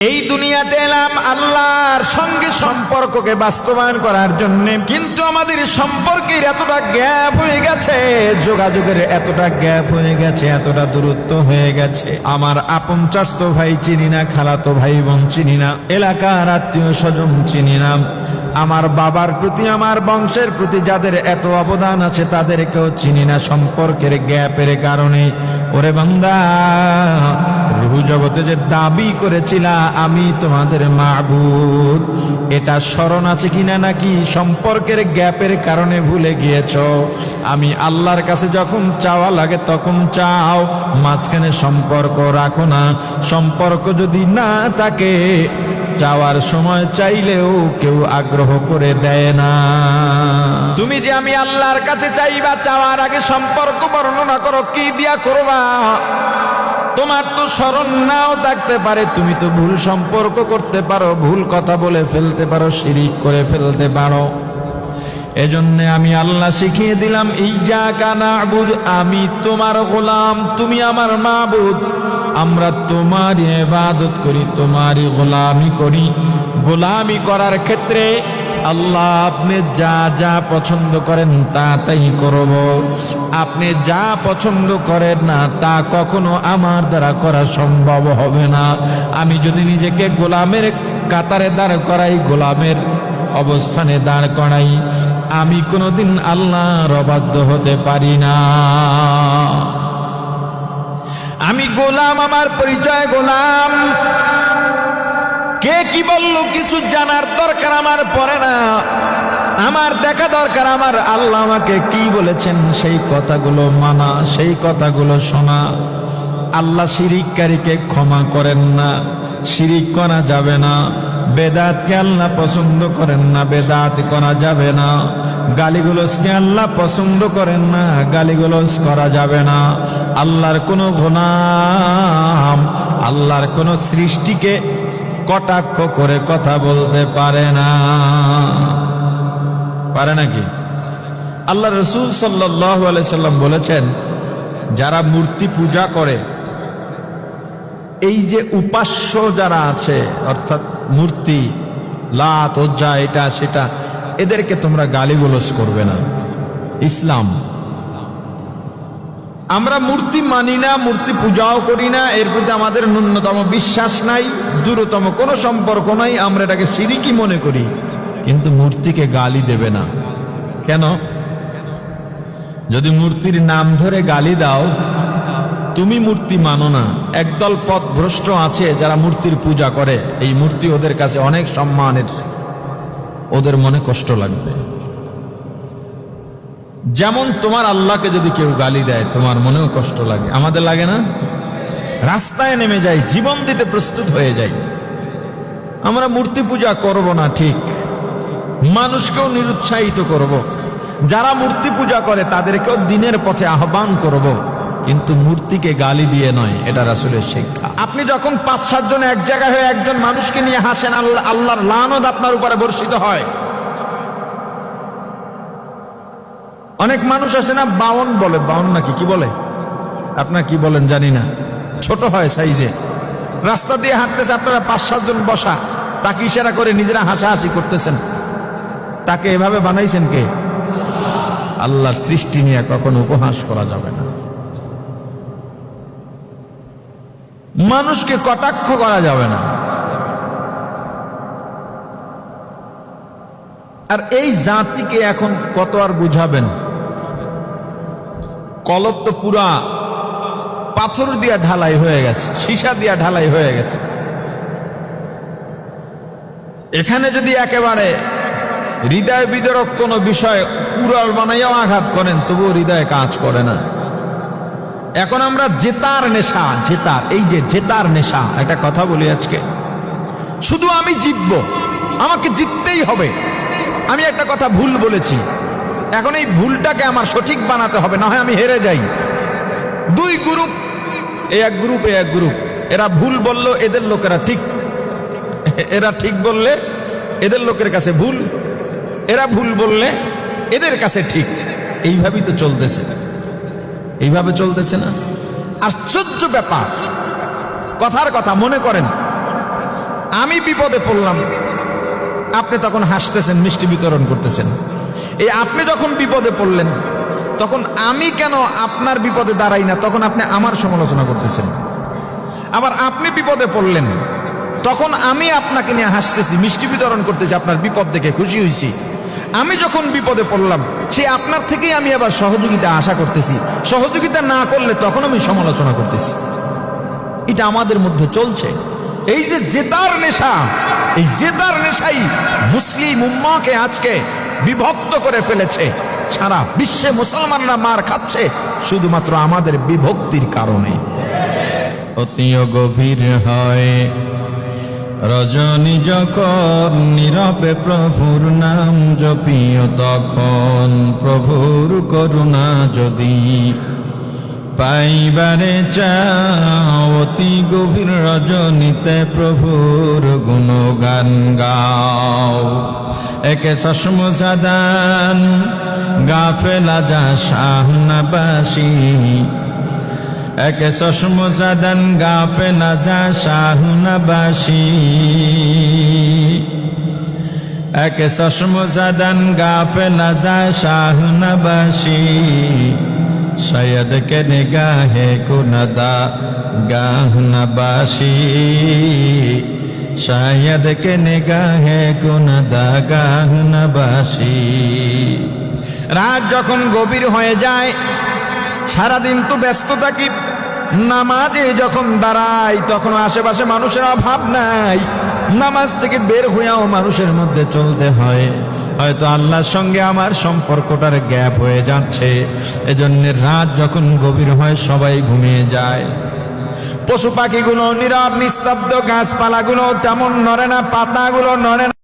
এই দুনিয়াতে এলাম আল্লাহর সঙ্গে সম্পর্ককে বাস্তবায়ন করার জন্য। কিন্তু আমাদের সম্পর্কের এতটা গ্যাপ হয়ে গেছে, যোগাযোগের এতটা গ্যাপ হয়ে গেছে, এতটা দূরত্ব হয়ে গেছে। আমার আপন চাস্ত ভাই চিনি না, খালাতো ভাই বোন চিনি না, এলাকার আত্মীয় স্বজন চিনি না। আমার বাবার প্রতি, আমার বংশের প্রতি যাদের এত অবদান আছে, তাদেরকেও চিনি না সম্পর্কের গ্যাপের কারণে। ওরে বান্দা রুহু জগতে যে দাবি করেছিলা, আমি তোমাদের মাহবুদ এটা স্মরণ আছে কিনা নাকি সম্পর্কের গ্যাপের কারণে ভুলে গিয়েছ? আমি আল্লাহর কাছে যখন চাওয়া লাগে তখন চাও, মাঝখানে সম্পর্ক রাখো না। সম্পর্ক যদি না থাকে, যাওয়ার সময় চাইলেও কেউ আগ্রহ করে দেয় না। তুমি যে আমি আল্লাহর কাছে চাইবা, চাওয়ার আগে সম্পর্ক বর্ণনা করো, কি দিয়া করবা? তোমার তো স্মরণ নাও থাকতে পারে, তুমি তো ভুল সম্পর্ক করতে পারো, ভুল কথা বলে ফেলতে পারো, শিরিক করে ফেলতে পারো। এজন্য আমি আল্লাহ শিখিয়ে দিলাম, ইয়া কানা আবুদ, আমি তোমার গোলাম, তুমি আমার মাবুদ। আমরা তোমারই ইবাদত করি, তোমারই গোলামি করি। গোলামি করার ক্ষেত্রে আল্লাহ, আপনি যা যা পছন্দ করেন তা তাই করব। আপনি যা পছন্দ করেন না, তা কখনো আমার দ্বারা করা সম্ভব হবে না। আমি যদি নিজেকে গোলামের কাতারে দাঁড় করাই, গোলামের অবস্থানে দাঁড় করাই, আমি কোনোদিন আল্লাহর অবাধ্য হতে পারি না। আমি গোলাম, আমার পরিচয় গোলাম। কে কি বলল কিছু জানার দরকার আমার পড়ে না। আমার দেখা দরকার আমার আল্লাহ আমাকে কি বলেছেন সেই কথাগুলো মানা, সেই কথাগুলো শোনা। আল্লাহ শিরিককারীকে ক্ষমা করেন না, শিরিক করা যাবে না। বেদাতকে আল্লাহ পছন্দ করেন না, বেদাত করা যাবে না। গালিগুলোসকে আল্লাহ পছন্দ করেন না গালিগুলোস করা যাবে না। আল্লাহর কোনো গোনাম আল্লাহর কোনো সৃষ্টিকে কটাক্ষ করে কথা বলতে পারে না। পারে নাকি? আল্লাহ রসুল সাল্লাম বলেছেন, যারা মূর্তি পূজা করে, এই যে উপাস্য যারা আছে, অর্থাৎ মূর্তি, লাত ওজ্জা এটা, সেটা, এদেরকে তোমরা গালিগুলোস করবে না। ইসলাম। আমরা মূর্তি মানি না, মূর্তি পূজাও করি না, এর প্রতি আমাদের ন্যূনতম বিশ্বাস নাই। দূরতম কোনো সম্পর্ক নাই, আমরা এটাকে সিরিকি মনে করি। কিন্তু মূর্তিকে গালি দেবে না। কেন? যদি মূর্তির নাম ধরে গালি দাও, তুমি মূর্তি মানো না। একদল পথ ভ্রষ্ট আছে যারা মূর্তির পূজা করে। এই মূর্তি ওদের কাছে অনেক সম্মানের। ওদের মনে কষ্ট লাগবে। যেমন তোমার আল্লাহকে যদি কেউ গালি দেয়, তোমার মনেও কষ্ট লাগে। আমাদের লাগে না? রাস্তায় নেমে যাই, জীবন দিতে প্রস্তুত হয়ে যাই। আমরা মূর্তি পূজা করব না ঠিক। মানুষকেও নিরুৎসাহিত করব। যারা মূর্তি পূজা করে, তাদেরকেও দিনের পথে আহ্বান করব। কিন্তু মূর্তিকে গালি দিয়ে নয়, এটা রাসুলের শিক্ষা। আপনি যখন পাঁচ সাতজন এক জায়গায় হয়ে একজন মানুষকে নিয়ে হাসেন, আল্লাহ, আল্লাহর লানত আপনার উপরে বর্ষিত হয়। অনেক মানুষ আছে না, বাউন বলে। বাউন নাকি কি বলে? আপনার কি বলেন জানি না। ছোট হয় সাইজে। রাস্তা দিয়ে হাঁটতেছে আপনারা পাঁচ সাতজন বসা। তাকে ইশারা করে নিজেরা হাসাহাসি করতেছেন। তাকে এভাবে বানাইছেন কে? আল্লাহর সৃষ্টি নিয়ে কখনো উপহাস করা যাবে না। মানুষকে কটাক্ষ করা যাবে না। আর এই জাতিকে এখন কত আর বুঝাবেন? কলব তো পুরা পাথর দিয়া ঢালাই হয়ে গেছে, সীসা দিয়া ঢালাই হয়ে গেছে। এখানে যদি একেবারে হৃদয় বিদরক কোনো বিষয় কুড়াল বানাইয়াও আঘাত করেন, তবুও হৃদয়ে কাজ করে না। এখন আমরা জেতার নেশা, জেতার, এই যে জেতার নেশা, একটা কথা বলি আজকে। শুধু আমি জিতব, আমাকে জিততেই হবে। আমি একটা কথা ভুল বলেছি। এখন এই ভুলটাকে আমার সঠিক বানাতে হবে, না হয় আমি হেরে যাই। দুই গ্রুপ এ এক গ্রুপ এ এক গ্রুপ এরা ভুল বলল, এদের লোকেরা ঠিক। এরা ঠিক বললে, এদের লোকের কাছে ভুল। এরা ভুল বললে, এদের কাছে ঠিক। এইভাবেই তো চলতেছে। এইভাবে চলতেছে না। আশ্চর্য ব্যাপার। কথার কথা মনে করেন। আমি বিপদে পড়লাম। আপনি তখন হাসতেছেন, মিষ্টি বিতরণ করতেছেন। এই আপনি যখন বিপদে পড়লেন তখন আমি কেন আপনার বিপদে দাঁড়াই না? তখন আপনি আমার সমালোচনা করতেছেন। আবার আপনি বিপদে পড়লেন। তখন আমি আপনাকে নিয়ে হাসতেছি, মিষ্টি বিতরণ করতেছি, আপনার বিপদ দেখে খুশি হয়েছি আমি যখন বিপদে পড়লাম, সে আপনার থেকেই আমি আবার সহযোগিতা আশা করতেছি। সহযোগিতা না করলে তখন আমি সমালোচনা করতেছি। এটা আমাদের মধ্যে চলছে। এই যে জেতার নেশা, এই জেতার নেশাই মুসলিম উম্মাকে আজকে বিভক্ত করে ফেলেছে। সারা বিশ্বে মুসলমানরা মার খাচ্ছে শুধুমাত্র আমাদের বিভক্তির কারণে। অতীয় গভীর হয়। রজনী যখন নীরবে প্রভুর নাম জপিও, তখন প্রভুর করুণা যদি পাইবারে চাও অতি গভীর রজনীতে প্রভুর গুণগান গাও। একে সসম সাদান গাফেলা যা শাহনাবাসী। একে চশম জাদান গাফেলা যা শাহুনাবাসী। একে চশম জাদান গাফেলা যা শাহুনাবাসী। শায়দ কে নিগাহে কুনদা গাহনাবাসী শায়দ কে নিগাহে কুনদা গাহনাবাসী রাত যখন গভীর হয়ে যায়, সারাদিন তো ব্যস্ত থাকি। নামাজে যখন দাঁড়াই তখন আশেপাশে মানুষের অভাব নাই। নামাজ থেকে বের হইয়াও মানুষের মধ্যে চলতে হয়। হয়তো আল্লাহর সঙ্গে আমার সম্পর্কটার গ্যাপ হয়ে যাচ্ছে। এজন্য রাত যখন গভীর হয়, সবাই ঘুমিয়ে যায়। পশু পাখিগুলো নীরব, নিস্তব্ধ, গাছপালাগুলো তেমন নড়ে না, পাতাগুলো নড়ে না।